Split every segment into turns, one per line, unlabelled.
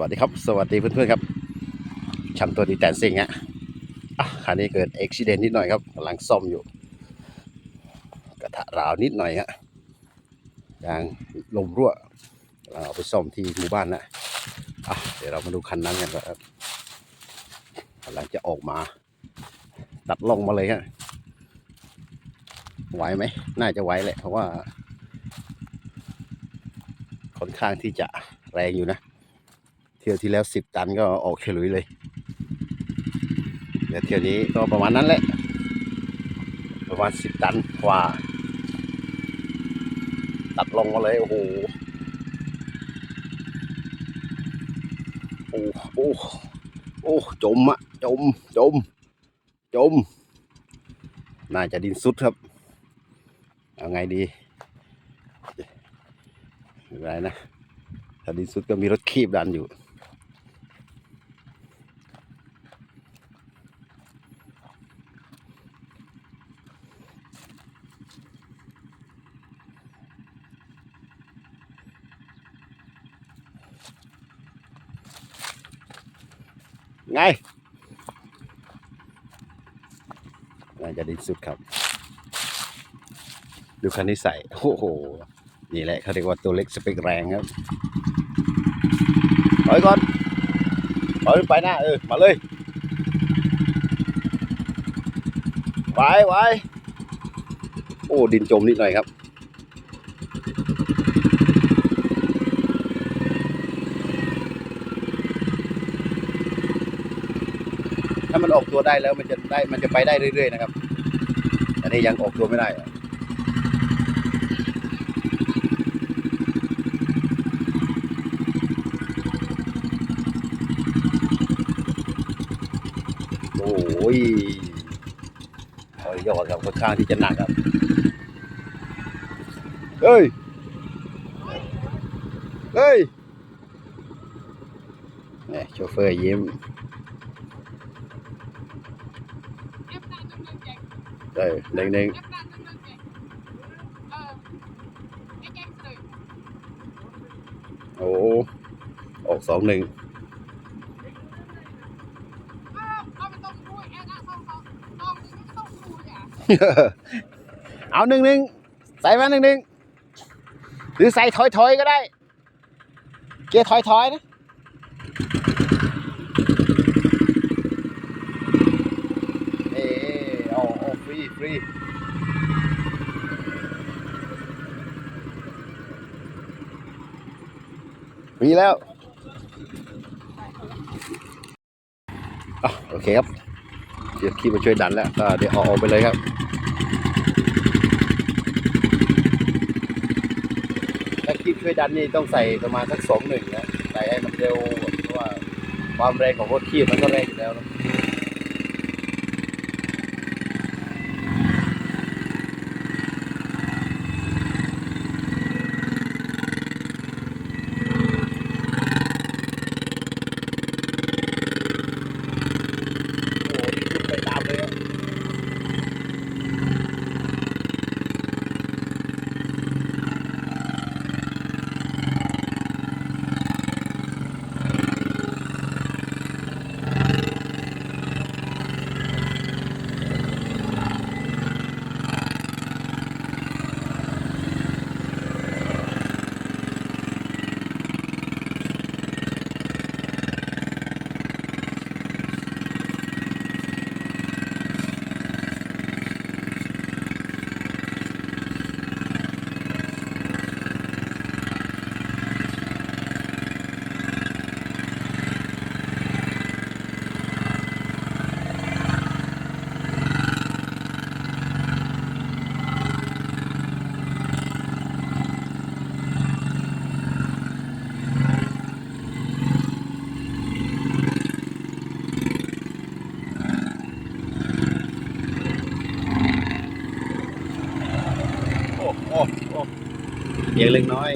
วัสดีครับ สวัสดีเพื่อนๆครับช่างตัวดีแต่ซิ่งฮะอะคันนี้เกิดอุบิเหตุนิดหน่อยครับกำลังซ่อมอยู่ กระทะราวนิดหน่อยฮะยางลมรั่วกำลังเอาไปซ่อมที่หมู่บ้านนะอะเดี๋ยวเรามาดูคันนั้นกันก่อนครับกำลังจะออกมา ตัดลงมาเลยฮะไหวไหมน่าจะไหวแหละเพราะว่าค่อนข้างที่จะแรงอยู่นะ ที่ยวที่แล้วสิบตันก็ออกเฉลุยเลยแต่เที่ยวนี้ก็ประมาณนั้นแหละ ประมาณสิบตันกว่า ตัดลงมาเลย โอ้โหโอ้โอ้โอ้จมอะจมจม จม น่าจะดินสุดครับ เอาไงดีไม่ไรนะถ้าดินสุดก็มีรถคีบดันอยู่ ไงน่าจะดินสุดครับ ดูคันนี้ใส่โอ้โห นี่แหละเขาเรียกว่าตัวเล็กสเปคแรงครับถอยก่อนถอยไปหน้าเออ มาเลยไว้ไว้โอ้ ดินจมนิดหน่อยครับ มันออกตัวได้แล้วมันจะได้มันจะไปได้เรื่อยๆนะครับ อันนี้ยังออกตัวไม่ได้โอ้ยโอ้ยยอดครับค่อนข้างที่จะหนักครับ เฮ้ย เฮ้ยเนี่ยโชเฟอร์ยิ้ม เออหนึ่งหนึ่ง
Ép ra trong lưng chạy Ờ Cái chạy từ
โอ้ออกสองหนึ่ง
Ờ Con phải tông đuôi Em đã xong xong Con cũng tông đuôi à
เอาหนึ่งหนึ่งใส่มาหนึ่งหนึ่งหรือใส่ถอยถอยๆก็ได้ เกียร์ถอยถอยๆนะเออเอาเอาฟ รีฟรีฟรีแล้วอะโอเคครับเดี๋ยวขี่มาช่วยดันแล้วก็เดี๋ยวเอาออกไปเลยครับถ้าคลิปช่วยดันนี่ต้องใส่ประมาณสักสองหนึ่งนะใส่ให้มันเร็วเพราะว่าความแรงของรถคีบมันก็แรงอยู่แล้วนะ เียงเล็กน้อย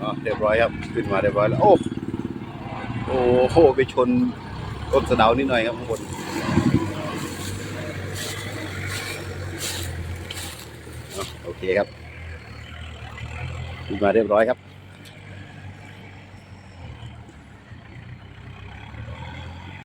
อ๋อเรียบร้อยครับ ขึ้นมาเรียบร้อยแล้ว โอ้โอ้โหไปชนต้นสะเดานิดหน่อยครับข้างบนโอเคครับขึ้นมาเรียบร้อยครับ